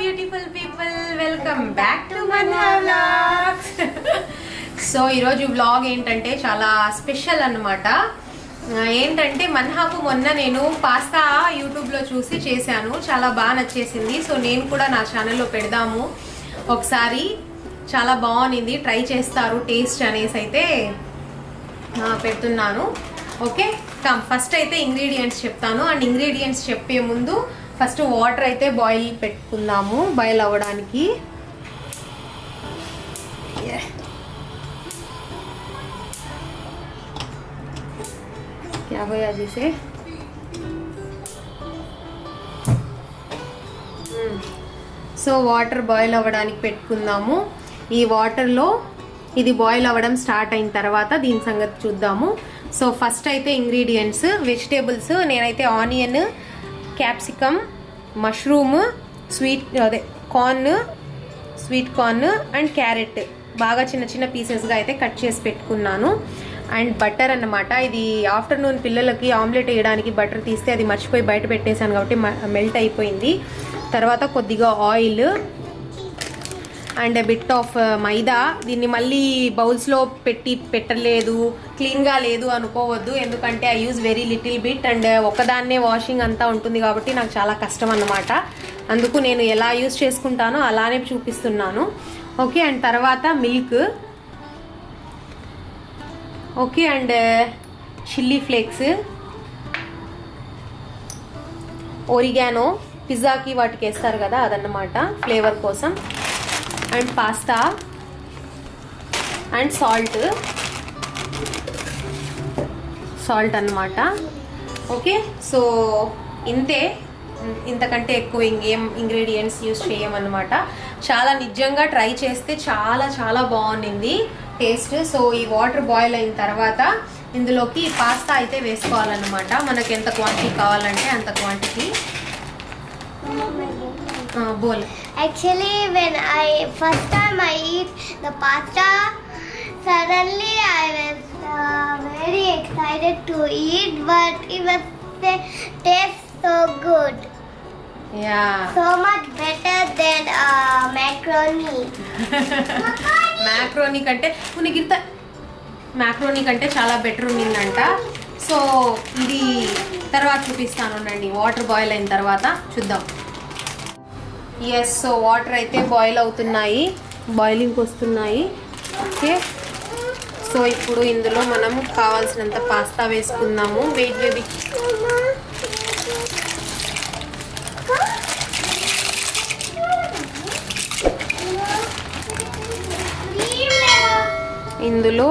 Beautiful people welcome back to Manha vlogs so ఈరోజు vlog ఏంటంటే చాలా స్పెషల్ అన్నమాట. ఏంటంటే మన్హాకు మొన్న నేను పాస్తా యూట్యూబ్లో చూసి చేశాను. చాలా బాగా నచ్చేసింది. సో నేను కూడా నా ఛానల్లో పెడదాము. ఒకసారి చాలా బాగుంది. ట్రై చేస్తారు టేస్ట్ అనేసి అయితే పెడుతున్నాను. ఓకే కమ్ ఫస్ట్ అయితే ఇంగ్రీడియంట్స్ చెప్తాను. అండ్ ఇంగ్రీడియంట్స్ చెప్పే ముందు ఫస్ట్ వాటర్ అయితే బాయిల్ పెట్టుకుందాము బాయిల్ అవ్వడానికి Yeah. क्या होया जिसे సో వాటర్ బాయిల్ అవ్వడానికి పెట్టుకుందాము ఈ వాటర్లో ఇది బాయిల్ అవ్వడం స్టార్ట్ అయిన తర్వాత దీని సంగతి చూద్దాము సో ఫస్ట్ అయితే ఇంగ్రీడియంట్స్ వెజిటేబుల్స్ నేనైతే ఆనియన్ క్యాప్సికమ్ మష్రూమ్ స్వీట్ అదే corn sweet corn and carrot బాగా చిన్న చిన్న పీసెస్గా అయితే కట్ చేసి పెట్టుకున్నాను. అండ్ బటర్ అన్నమాట. ఇది ఆఫ్టర్నూన్ పిల్లలకి ఆమ్లెట్ వేయడానికి బటర్ తీస్తే అది మర్చిపోయి బయట పెట్టేశాను కాబట్టి మెల్ట్ అయిపోయింది. తర్వాత కొద్దిగా oil and bit of uh, maida. దీన్ని మళ్ళీ బౌల్స్లో పెట్టి పెట్టలేదు. క్లీన్గా లేదు అనుకోవద్దు. ఎందుకంటే I use very little bit and uh, ఒకదాన్నే వాషింగ్ అంతా ఉంటుంది కాబట్టి నాకు చాలా కష్టం అన్నమాట. అందుకు నేను ఎలా యూజ్ చేసుకుంటానో అలానే చూపిస్తున్నాను. ఓకే అండ్ తర్వాత milk okay and chilli flakes oregano పిజ్జాకి వాటికి వేస్తారు కదా అదన్నమాట ఫ్లేవర్ కోసం. And pasta and salt. Salt అన్నమాట. ఓకే సో ఇంతే. ఇంతకంటే ఎక్కువ ఇంకేం ఇంగ్రీడియంట్స్ యూస్ చేయమన్నమాట. చాలా నిజంగా ట్రై చేస్తే చాలా చాలా బాగుండింది టేస్ట్. సో ఈ వాటర్ బాయిల్ అయిన తర్వాత ఇందులోకి పాస్తా అయితే వేసుకోవాలన్నమాట. మనకు ఎంత క్వాంటిటీ కావాలంటే అంత క్వాంటిటీ. బోల్ Actually, when I first time I eat the pasta, suddenly I was uh, very excited to eat, but it was the taste so good, yeah so much better than uh, macaroni. Macaroni కంటే ఉనికింత macaroni కంటే చాలా better ఉండిందంట so ఇది తర్వాత చూపిస్తాను ఉండండి water boil అయిన తర్వాత చూద్దాం ఎస్ సో వాటర్ అయితే బాయిల్ అవుతున్నాయి. బాయిలింగ్కి వస్తున్నాయి. ఓకే సో ఇప్పుడు ఇందులో మనం కావాల్సినంత పాస్తా వేసుకుందాము. వెయిట్ బేబీ ఇందులో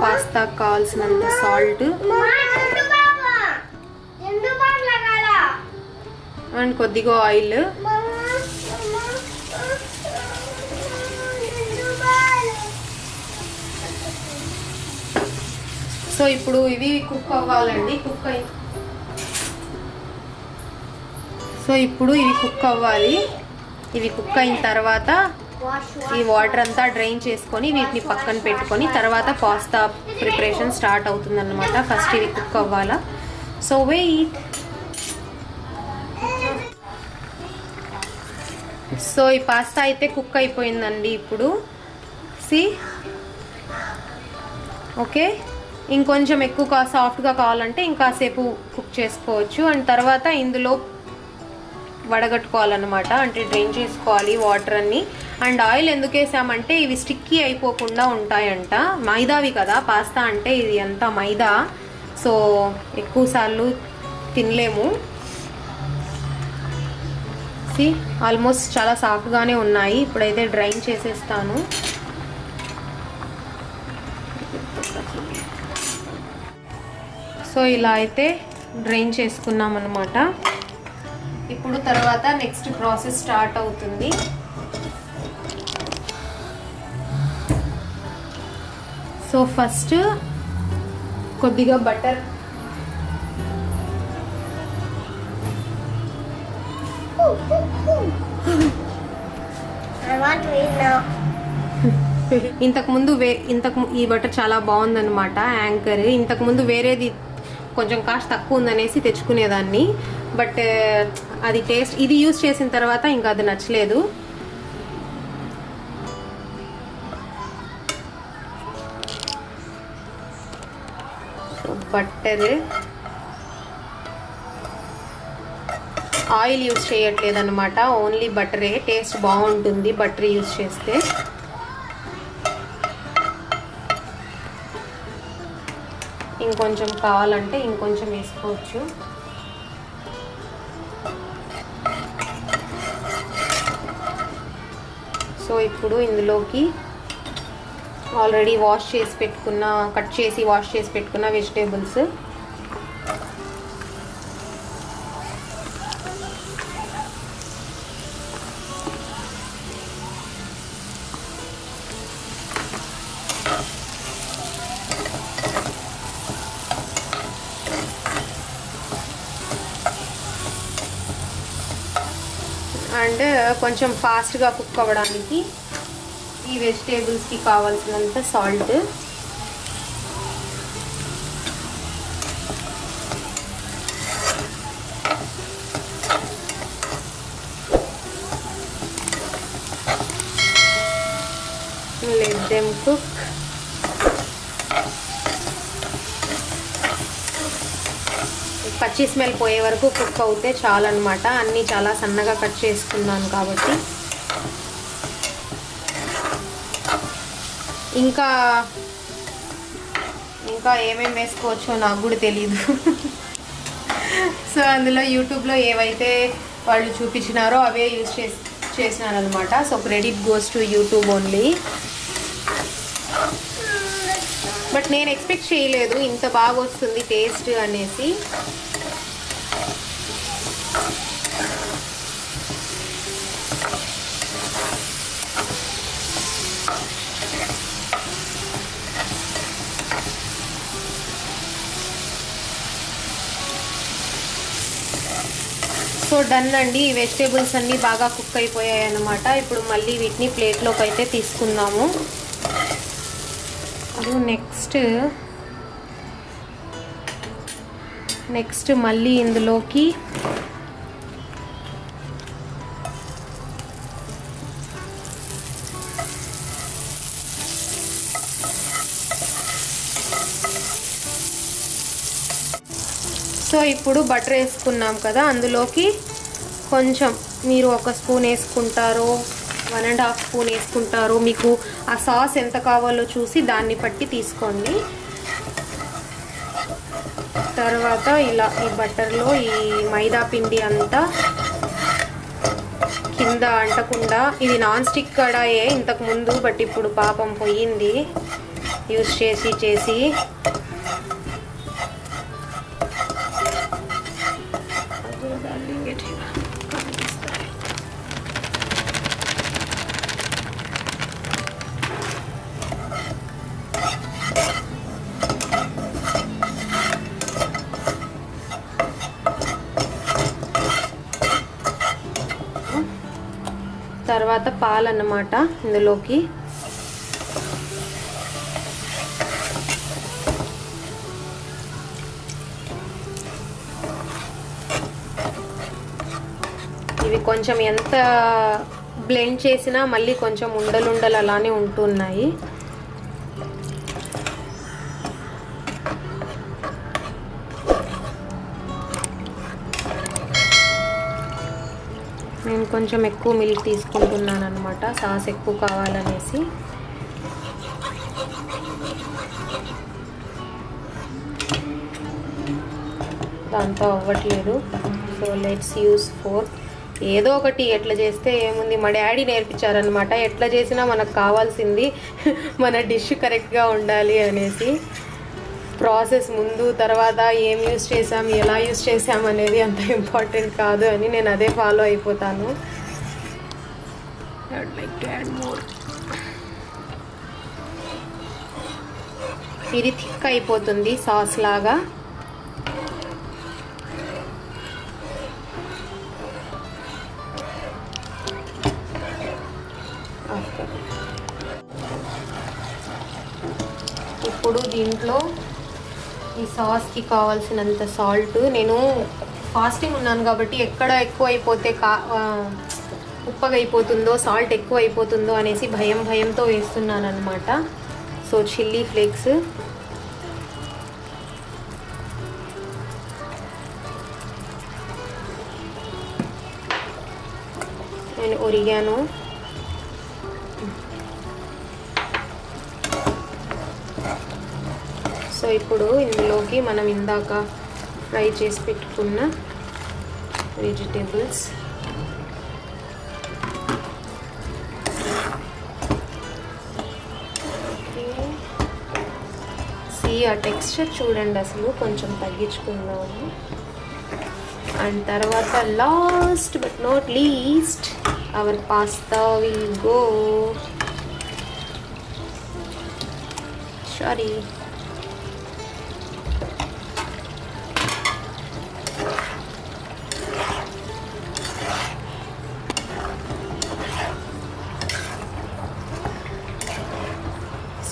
పాస్తా కావాల్సినంత సాల్ట్ అండ్ కొద్దిగా ఆయిల్. సో ఇప్పుడు ఇవి కుక్ అవ్వాలండి కుక్ అయి. సో ఇప్పుడు ఇవి కుక్ అవ్వాలి. ఇవి కుక్ అయిన తర్వాత ఈ వాటర్ అంతా డ్రైన్ చేసుకొని వీటిని పక్కన పెట్టుకొని తర్వాత పాస్తా ప్రిపరేషన్ స్టార్ట్ అవుతుందన్నమాట. ఫస్ట్ ఇవి కుక్ అవ్వాలా. So wait. సో ఈ పాస్తా అయితే కుక్ అయిపోయిందండి ఇప్పుడు. సి. ఓకే. ఇంకొంచెం ఎక్కువ సాఫ్ట్గా కావాలంటే ఇంకాసేపు కుక్ చేసుకోవచ్చు. అండ్ తర్వాత ఇందులో వడగట్టుకోవాలన్నమాట. అంటే డ్రైన్ చేసుకోవాలి వాటర్ అన్ని. అండ్ ఆయిల్ ఎందుకు వేసామంటే ఇవి స్టిక్కీ అయిపోకుండా ఉంటాయంట. మైదావి కదా. పాస్తా అంటే ఇది అంతా మైదా. సో ఎక్కువసార్లు తినలేము. సి ఆల్మోస్ట్ చాలా సాఫ్ట్గానే ఉన్నాయి. ఇప్పుడైతే డ్రైన్ చేసేస్తాను. సో ఇలా అయితే డ్రైన్ చేసుకున్నాం అనమాట ఇప్పుడు తర్వాత నెక్స్ట్ ప్రాసెస్ స్టార్ట్ అవుతుంది. సో ఫస్ట్ కొద్దిగా బటర్ ఇంతకుముందు వే ఇంతకు ము- ఈ బట్టర్ చాలా బాగుందన్నమాట యాంకర్. ఇంతకుముందు వేరేది కొంచెం కాస్ట్ తక్కువ ఉందనేసి తెచ్చుకునేదాన్ని. బట్ అది టేస్ట్ ఇది యూస్ చేసిన తర్వాత ఇంకా అది నచ్చలేదు. బట్టర్. ఆయిల్ యూస్ చేయట్లేదు అనమాట ఓన్లీ బటరే. టేస్ట్ బాగుంటుంది బటర్ యూస్ చేస్తే. ఇంకొంచెం కావాలంటే ఇంకొంచెం వేసుకోవచ్చు. సో ఇప్పుడు ఇందులోకి ఆల్రెడీ వాష్ చేసి పెట్టుకున్న కట్ చేసి వాష్ చేసి పెట్టుకున్న వెజిటేబుల్స్. అండ్ కొంచెం ఫాస్ట్గా కుక్ అవ్వడానికి ఈ వెజిటేబుల్స్కి కావాల్సినంత సాల్ట్ let them cook. పచ్చి స్మెల్ పోయే వరకు కుక్ అవుతే చాలన్నమాట. అన్నీ చాలా సన్నగా కట్ చేసుకున్నాను కాబట్టి. ఇంకా ఇంకా ఏమేమి వేసుకోవచ్చో నాకు కూడా తెలియదు సో అందులో యూట్యూబ్లో ఏవైతే వాళ్ళు చూపించినారో అవే యూజ్ చేసి చేసినారనమాట so credit goes to YouTube only but నేను ఎక్స్పెక్ట్ చేయలేదు. ఇంత బాగా వస్తుంది టేస్ట్ అనేసి. డన్ అండి. ఈ వెజిటేబుల్స్ అన్నీ బాగా కుక్ అయిపోయాయి అన్నమాట. ఇప్పుడు మళ్ళీ వీటిని ప్లేట్లోకి అయితే తీసుకుందాము. అది నెక్స్ట్ నెక్స్ట్ మళ్ళీ ఇందులోకి సో ఇప్పుడు బటర్ వేసుకున్నాం కదా అందులోకి కొంచెం మీరు ఒక స్పూన్ వేసుకుంటారో వన్ అండ్ హాఫ్ స్పూన్ వేసుకుంటారో మీకు ఆ సాస్ ఎంత కావాలో చూసి దాన్ని బట్టి తీసుకోండి. తర్వాత ఇలా ఈ బటర్లో ఈ మైదా పిండి అంతా కింద అంటకుండా ఇది నాన్ స్టిక్ కడాయే ఇంతకు ముందు బట్ ఇప్పుడు పాపం పోయింది. యూస్ చేసి చేసి తర్వాత పాలు అన్నమాట ఇందులోకి. ఇవి కొంచెం ఎంత బ్లెండ్ చేసినా మళ్ళీ కొంచెం ఉండలుండలు అలానే ఉంటున్నాయి. నేను కొంచెం ఎక్కువ మిల్క్ తీసుకుంటున్నాను అనమాట సాస్ ఎక్కువ కావాలనేసి. దాంతో అవ్వట్లేదు. సో లెట్స్ యూస్ ఫోర్ ఏదో ఒకటి ఎట్లా చేస్తే ఏముంది? మా డాడీ నేర్పించారనమాట ఎట్లా చేసినా మనకు కావాల్సింది మన డిష్ కరెక్ట్గా ఉండాలి అనేసి. ప్రాసెస్ ముందు తర్వాత ఏం యూస్ చేసాం ఎలా యూస్ చేసాం అనేది అంత ఇంపార్టెంట్ కాదు అని నేను అదే ఫాలో అయిపోతాను. ఇది థిక్ అయిపోతుంది సాస్ లాగా. ఇప్పుడు దీంట్లో ఈ సాస్కి కావాల్సినంత సాల్ట్. నేను ఫాస్టింగ్ ఉన్నాను కాబట్టి ఎక్కడ ఎక్కువ అయిపోతే కా ఉప్పగైపోతుందో ఉప్పగా అయిపోతుందో సాల్ట్ ఎక్కువ అయిపోతుందో అనేసి భయం భయంతో వేస్తున్నాను అనమాట so chilli flakes. And oregano. ఇప్పుడు ఇందులోకి మనం ఇందాక ఫ్రై చేసి పెట్టుకున్న వెజిటేబుల్స్. సి ఆ టెక్స్చర్ చూడండి అసలు కొంచెం తగ్గించుకుందాము. అండ్ తర్వాత last but not least our pasta will go sorry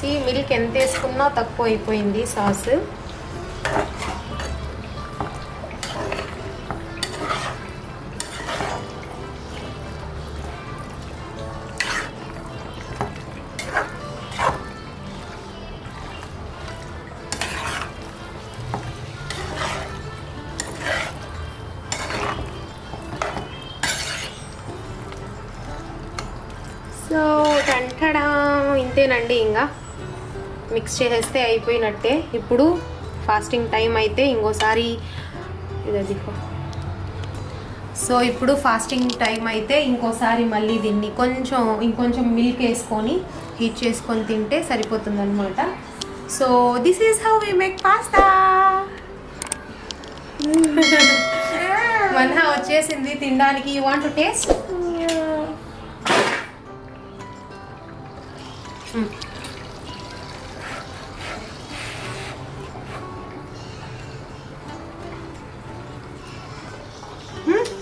see milk ఎంత వేసుకున్నా తక్కువ అయిపోయింది సాస్. సో టంటడా ఇంతేనండి ఇంకా. మిక్స్ చేసేస్తే అయిపోయినట్టే. ఇప్పుడు ఫాస్టింగ్ టైం అయితే ఇంకోసారి ఇది సో ఇప్పుడు ఫాస్టింగ్ టైం అయితే ఇంకోసారి మళ్ళీ దీన్ని కొంచెం ఇంకొంచెం మిల్క్ వేసుకొని హీట్ చేసుకొని తింటే సరిపోతుంది అనమాట so this is how we make pasta Manha వచ్చేసింది తినడానికి. యూ వాంట్ టు టేస్ట్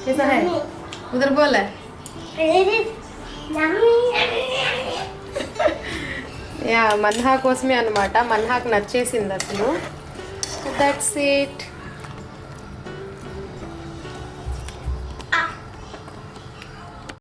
कैसा है उधर बोल है It is yummy. Yeah Manha కోసమే అనమాట మన్హాకు నచ్చేసింది అసలు దట్స్ ఇట్